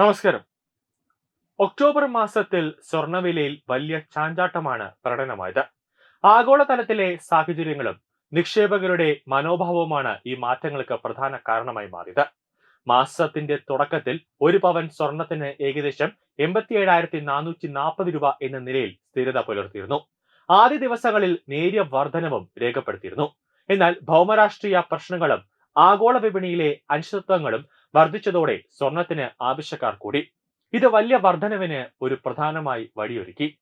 നമസ്കാരം. ഒക്ടോബർ മാസത്തിൽ സ്വർണവിലയിൽ വലിയ ചാഞ്ചാട്ടമാണ് പ്രകടനമായത്. ആഗോളതലത്തിലെ സാഹചര്യങ്ങളും നിക്ഷേപകരുടെ മനോഭാവവുമാണ് ഈ മാറ്റങ്ങൾക്ക് പ്രധാന കാരണമായി മാറിയത്. മാസത്തിന്റെ തുടക്കത്തിൽ ഒരു പവൻ സ്വർണത്തിന് ഏകദേശം എൺപത്തി ഏഴായിരത്തി നാനൂറ്റി നാൽപ്പത് രൂപ എന്ന നിലയിൽ സ്ഥിരത പുലർത്തിയിരുന്നു. ആദ്യ ദിവസങ്ങളിൽ നേരിയ വർധനവും രേഖപ്പെടുത്തിയിരുന്നു. എന്നാൽ ഭൗമരാഷ്ട്രീയ പ്രശ്നങ്ങളും ആഗോള വിപണിയിലെ അനിശ്ചിതത്വങ്ങളും വർദ്ധിച്ചതോടെ സ്വർണത്തിന് ആവശ്യക്കാർ കൂടി. ഇത് വലിയ വർധനവിന് ഒരു പ്രധാനമായി വഴിയൊരുക്കി.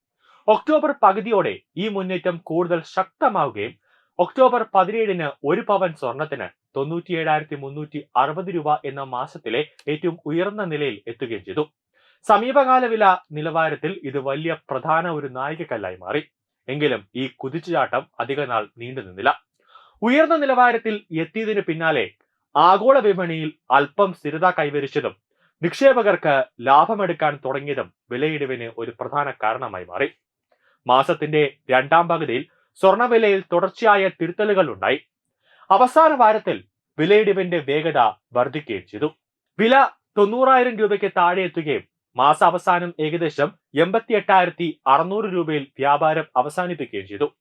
ഒക്ടോബർ പകുതിയോടെ ഈ മുന്നേറ്റം കൂടുതൽ ശക്തമാവുകയും ഒക്ടോബർ പതിനേഴിന് ഒരു പവൻ സ്വർണത്തിന് തൊണ്ണൂറ്റിയേഴായിരത്തി മുന്നൂറ്റി അറുപത് രൂപ എന്ന മാസത്തിലെ ഏറ്റവും ഉയർന്ന നിലയിൽ എത്തുകയും ചെയ്തു. സമീപകാല വില നിലവാരത്തിൽ ഇത് വലിയ പ്രധാന ഒരു നായികക്കല്ലായി മാറി. എങ്കിലും ഈ കുതിച്ചുചാട്ടം അധികനാൾ നീണ്ടു ഉയർന്ന നിലവാരത്തിൽ എത്തിയതിനു പിന്നാലെ ആഗോള വിപണിയിൽ അല്പം സ്ഥിരത കൈവരിച്ചതും നിക്ഷേപകർക്ക് ലാഭമെടുക്കാൻ തുടങ്ങിയതും വിലയിടിവിന് ഒരു പ്രധാന കാരണമായി മാറി. മാസത്തിന്റെ രണ്ടാം പകുതിയിൽ സ്വർണവിലയിൽ തുടർച്ചയായ തിരുത്തലുകൾ ഉണ്ടായി. അവസാന വാരത്തിൽ വിലയിടിവിന്റെ വേഗത വർദ്ധിക്കുകയും ചെയ്തു. വില തൊണ്ണൂറായിരം രൂപയ്ക്ക് താഴെ എത്തുകയും മാസാവസാനം ഏകദേശം എൺപത്തി എട്ടായിരത്തി അറുന്നൂറ് രൂപയിൽ വ്യാപാരം അവസാനിപ്പിക്കുകയും ചെയ്തു.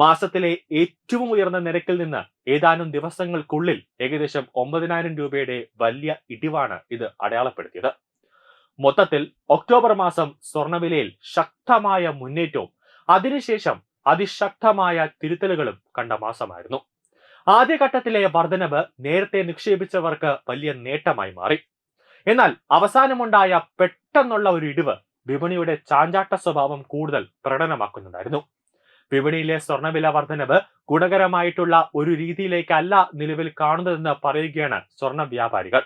മാസത്തിലെ ഏറ്റവും ഉയർന്ന നിരക്കിൽ നിന്ന് ഏതാനും ദിവസങ്ങൾക്കുള്ളിൽ ഏകദേശം ഒമ്പതിനായിരം രൂപയുടെ വലിയ ഇടിവാണ് ഇത് അടയാളപ്പെടുത്തിയത്. മൊത്തത്തിൽ ഒക്ടോബർ മാസം സ്വർണവിലയിൽ ശക്തമായ മുന്നേറ്റവും അതിനുശേഷം അതിശക്തമായ തിരുത്തലുകളും കണ്ട മാസമായിരുന്നു. ആദ്യഘട്ടത്തിലെ വർധനവ് നേരത്തെ നിക്ഷേപിച്ചവർക്ക് വലിയ നേട്ടമായി മാറി. എന്നാൽ അവസാനമുണ്ടായ പെട്ടെന്നുള്ള ഒരു ഇടിവ് വിപണിയുടെ ചാഞ്ചാട്ട സ്വഭാവം കൂടുതൽ പ്രകടനമാക്കുന്നുണ്ടായിരുന്നു. വിപണിയിലെ സ്വർണവില വർധനവ് ഗുണകരമായിട്ടുള്ള ഒരു രീതിയിലേക്കല്ല നിലവിൽ കാണുന്നതെന്ന് പറയുകയാണ് സ്വർണ വ്യാപാരികൾ.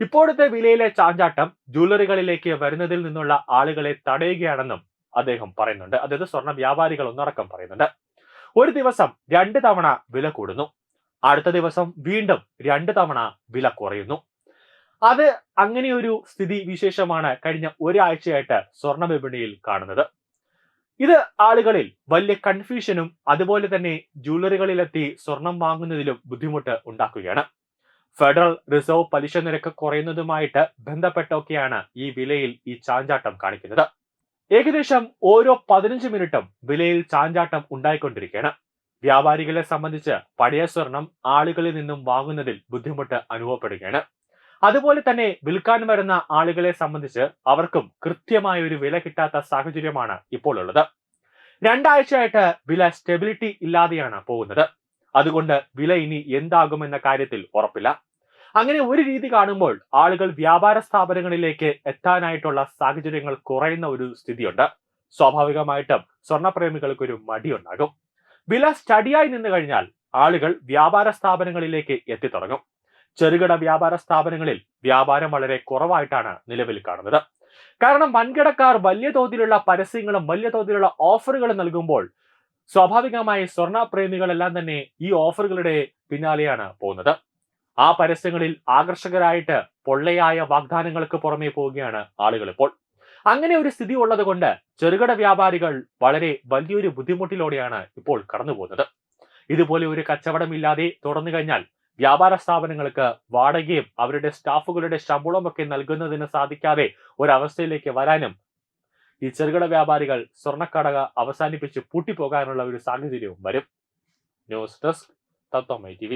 ഇപ്പോഴത്തെ വിലയിലെ ചാഞ്ചാട്ടം ജ്വല്ലറികളിലേക്ക് വരുന്നതിൽ നിന്നുള്ള ആളുകളെ തടയുകയാണെന്നും അദ്ദേഹം പറയുന്നുണ്ട്. അതായത് സ്വർണ വ്യാപാരികൾ ഒന്നടക്കം പറയുന്നുണ്ട്. ഒരു ദിവസം രണ്ട് തവണ വില കൂടുന്നു. അടുത്ത ദിവസം വീണ്ടും രണ്ട് തവണ വില കുറയുന്നു. അത് അങ്ങനെയൊരു സ്ഥിതി വിശേഷമാണ് കഴിഞ്ഞ ഒരാഴ്ചയായിട്ട് സ്വർണ വിപണിയിൽ കാണുന്നത്. ഇത് ആളുകളിൽ വലിയ കൺഫ്യൂഷനും അതുപോലെ തന്നെ ജ്വല്ലറികളിലെത്തി സ്വർണം വാങ്ങുന്നതിലും ബുദ്ധിമുട്ട് ഉണ്ടാക്കുകയാണ്. ഫെഡറൽ റിസർവ് പലിശ നിരക്ക് കുറയുന്നതുമായിട്ട് ബന്ധപ്പെട്ടൊക്കെയാണ് ഈ വിലയിൽ ഈ ചാഞ്ചാട്ടം കാണിക്കുന്നത്. ഏകദേശം ഓരോ പതിനഞ്ച് മിനിറ്റും വിലയിൽ ചാഞ്ചാട്ടം ഉണ്ടായിക്കൊണ്ടിരിക്കുകയാണ്. വ്യാപാരികളെ സംബന്ധിച്ച് പഴയ സ്വർണം ആളുകളിൽ നിന്നും വാങ്ങുന്നതിൽ ബുദ്ധിമുട്ട് അനുഭവപ്പെടുകയാണ്. അതുപോലെ തന്നെ വിൽക്കാൻ വരുന്ന ആളുകളെ സംബന്ധിച്ച് അവർക്കും കൃത്യമായ ഒരു വില കിട്ടാത്ത സാഹചര്യമാണ് ഇപ്പോൾ ഉള്ളത്. രണ്ടാഴ്ചയായിട്ട് വില സ്റ്റെബിലിറ്റി ഇല്ലാതെയാണ് പോകുന്നത്. അതുകൊണ്ട് വില ഇനി എന്താകുമെന്ന കാര്യത്തിൽ ഉറപ്പില്ല. അങ്ങനെ ഒരു രീതി കാണുമ്പോൾ ആളുകൾ വ്യാപാര സ്ഥാപനങ്ങളിലേക്ക് എത്താനായിട്ടുള്ള സാഹചര്യങ്ങൾ കുറയുന്ന ഒരു സ്ഥിതിയുണ്ട്. സ്വാഭാവികമായിട്ടും സ്വർണപ്രേമികൾക്ക് ഒരു മടിയുണ്ടാകും. വില സ്റ്റഡിയായി നിന്ന് കഴിഞ്ഞാൽ ആളുകൾ വ്യാപാര സ്ഥാപനങ്ങളിലേക്ക് എത്തിത്തുടങ്ങും ചെറുകിട വ്യാപാര സ്ഥാപനങ്ങളിൽ വ്യാപാരം വളരെ കുറവായിട്ടാണ് നിലവിൽ കാണുന്നത്. കാരണം വൻകിടക്കാർ വലിയ തോതിലുള്ള പരസ്യങ്ങളും വലിയ തോതിലുള്ള ഓഫറുകളും നൽകുമ്പോൾ സ്വാഭാവികമായി സ്വർണ പ്രേമികളെല്ലാം തന്നെ ഈ ഓഫറുകളുടെ പിന്നാലെയാണ് പോകുന്നത്. ആ പരസ്യങ്ങളിൽ ആകർഷകരായിട്ട് പൊള്ളയായ വാഗ്ദാനങ്ങൾക്ക് പുറമേ പോവുകയാണ് ആളുകൾ ഇപ്പോൾ. അങ്ങനെ ഒരു സ്ഥിതി ഉള്ളത് കൊണ്ട് ചെറുകിട വ്യാപാരികൾ വളരെ വലിയൊരു ബുദ്ധിമുട്ടിലൂടെയാണ് ഇപ്പോൾ കടന്നു പോകുന്നത് ഇതുപോലെ ഒരു കച്ചവടമില്ലാതെ തുടർന്നു കഴിഞ്ഞാൽ വ്യാപാര സ്ഥാപനങ്ങൾക്ക് വാടകയും അവരുടെ സ്റ്റാഫുകളുടെ ശമ്പളവും ഒക്കെ നൽകുന്നതിന് സാധിക്കാതെ ഒരവസ്ഥയിലേക്ക് വരാനും ഈ ചെറുകിട വ്യാപാരികൾ സ്വർണക്കടക അവസാനിപ്പിച്ച് പൂട്ടിപ്പോകാനുള്ള ഒരു സാഹചര്യവും വരും. ന്യൂസ് ഡെസ്ക് തത്വമൈ ടി